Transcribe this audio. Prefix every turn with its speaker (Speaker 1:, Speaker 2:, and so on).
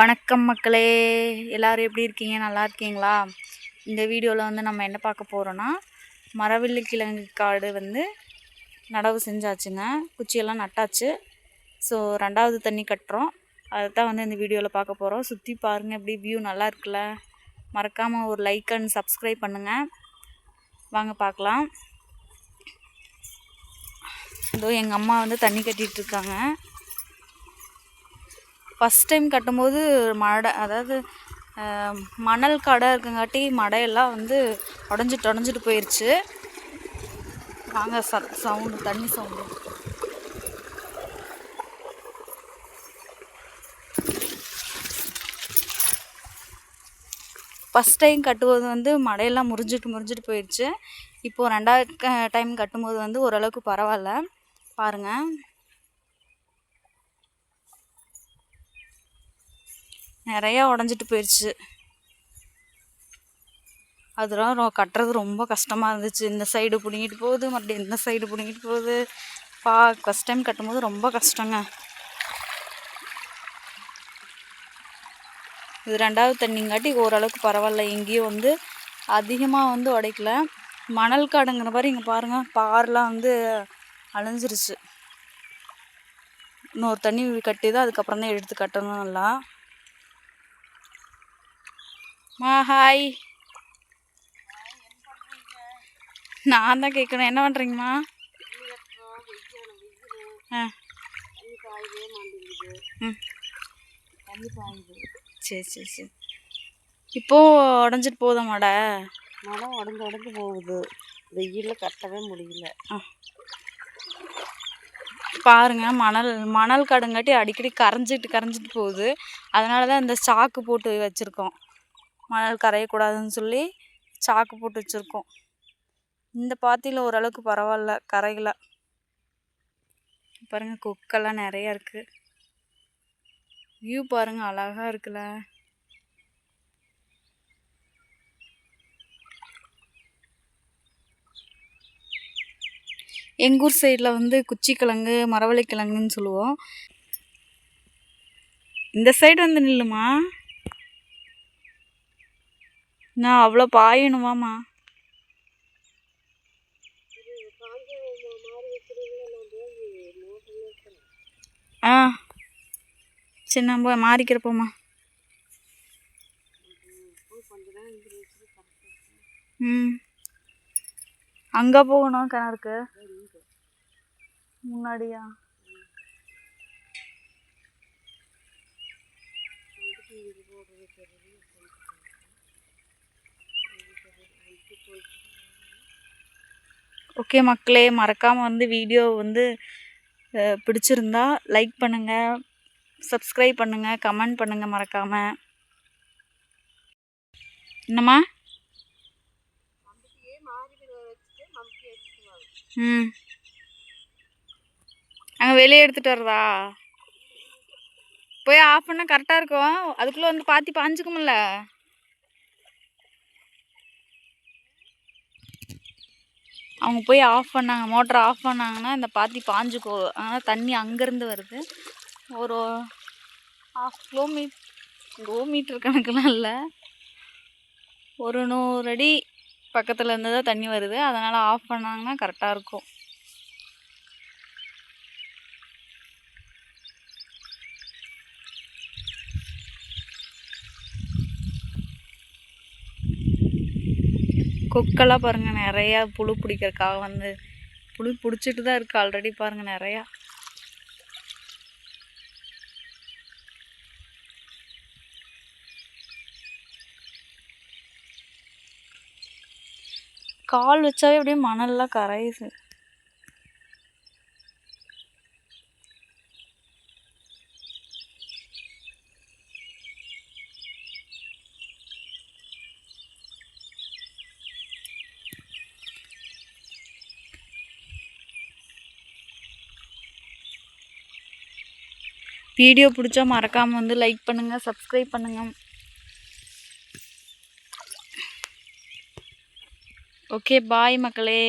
Speaker 1: வணக்கம் மக்களே எல்லோரும் எப்படி இருக்கீங்க நல்லா இருக்கீங்களா இந்த வீடியோவில் வந்து நம்ம என்ன பார்க்க போகிறோன்னா மரவள்ளி கிழங்கு காடு வந்து நடவு செஞ்சாச்சுங்க குச்சியெல்லாம் நட்டாச்சு ஸோ ரெண்டாவது தண்ணி கட்டுறோம் அதை தான் வந்து இந்த வீடியோவில் பார்க்க போகிறோம் சுற்றி பாருங்கள் எப்படி வியூ நல்லா இருக்குல்ல மறக்காமல் ஒரு லைக் அண்ட் சப்ஸ்கிரைப் பண்ணுங்கள் வாங்க பார்க்கலாம் இதோ எங்கள் அம்மா வந்து தண்ணி கட்டிகிட்ருக்காங்க ஃபஸ்ட் டைம் கட்டும்போது மடை அதாவது மணல் கடை இருக்குங்காட்டி மடையெல்லாம் வந்து உடஞ்சிட்டு உடஞ்சிட்டு போயிடுச்சு வாங்க ச சவுண்டு தண்ணி சவுண்டு ஃபஸ்ட் டைம் கட்டுவது வந்து மடையெல்லாம் முறிஞ்சிட்டு முறிஞ்சிட்டு போயிடுச்சு இப்போது ரெண்டாவது டைம் கட்டும்போது வந்து ஓரளவுக்கு பரவாயில்ல பாருங்கள் நிறையா உடஞ்சிட்டு போயிடுச்சு அதெல்லாம் கட்டுறது ரொம்ப கஷ்டமாக இருந்துச்சு இந்த சைடு பிடுங்கிட்டு போகுது மறுபடியும் இந்த சைடு பிடுங்கிட்டு போகுது பா ஃபஸ்ட் டைம் கட்டும்போது ரொம்ப கஷ்டங்க இது ரெண்டாவது தண்ணிங்காட்டி ஓரளவுக்கு பரவாயில்ல எங்கேயும் வந்து அதிகமாக வந்து உடைக்கல மணல் காடுங்கிற மாதிரி இங்கே பாருங்கள் பாரெலாம் வந்து அழிஞ்சிருச்சு இன்னொரு தண்ணி கட்டி தான் அதுக்கப்புறம் தான் எடுத்து கட்டணும் நல்லா மா ஹாய் நான் தான் கேட்கணும் என்ன பண்ணுறீங்கம்மா ஆ சரி சரி சரி இப்போது உடஞ்சிட்டு போதும் மடை மடம் உடஞ்சு உடஞ்சு போகுது வெயிலில் கட்டவே முடியல பாருங்க மணல் மணல் கடுங்காட்டி அடிக்கடி கரைஞ்சிட்டு கரைஞ்சிட்டு போகுது அதனால தான் இந்த சாக்கு போட்டு வச்சுருக்கோம் மணல் கரையக்கூடாதுன்னு சொல்லி சாக்கு போட்டு வச்சுருக்கோம் இந்த பாத்தியில் ஓரளவுக்கு பரவாயில்ல கரையில் பாருங்கள் கொக்கெல்லாம் நிறையா இருக்குது வியூ பாருங்கள் அழகாக இருக்குல்ல எங்கூர் சைடில் வந்து குச்சிக்கிழங்கு மரவள்ளி கிழங்குன்னு சொல்லுவோம் இந்த சைடு வந்து நில்லுமா நான் அவ்வளோ பாயணுமாம்மா ஆ சரி நம்ம மாறிக்கிறப்போம்மா ம் அங்கே போகணும் கிணறுக்கு முன்னாடியா ஓகே மக்களே மறக்காமல் வந்து வீடியோ வந்து பிடிச்சிருந்தா லைக் பண்ணுங்கள் சப்ஸ்கிரைப் பண்ணுங்கள் கமெண்ட் பண்ணுங்கள் மறக்காமல் என்னம்மா ம் அங்கே வெளியே எடுத்துகிட்டு வரதா போய் ஆஃப் பண்ணால் கரெக்டாக இருக்கும் அதுக்குள்ளே வந்து பாத்தி பாஞ்சுக்குமில்ல அவங்க போய் ஆஃப் பண்ணாங்க மோட்டர் ஆஃப் பண்ணாங்கன்னா இந்த பாத்தி பாஞ்சுக்கோ அதனால் தண்ணி அங்கேருந்து வருது ஒரு ஆஃப் கிலோமீட் கிலோமீட்டர் கணக்கெலாம் இல்லை ஒரு நூறு அடி பக்கத்தில் இருந்து தான் தண்ணி வருது அதனால் ஆஃப் பண்ணாங்கன்னா கரெக்டாக இருக்கும் கொக்கெல்லாம் பாருங்கள் நிறையா புழு பிடிக்கிறதுக்காக வந்து புழு பிடிச்சிட்டு தான் இருக்குது ஆல்ரெடி பாருங்கள் நிறையா கால் வச்சாவே அப்படியே மணல்லாம் கரையுது வீடியோ பிடிச்சா மறக்காமல் வந்து லைக் பண்ணுங்கள் சப்ஸ்கிரைப் பண்ணுங்கள் ஓகே பாய் மக்களே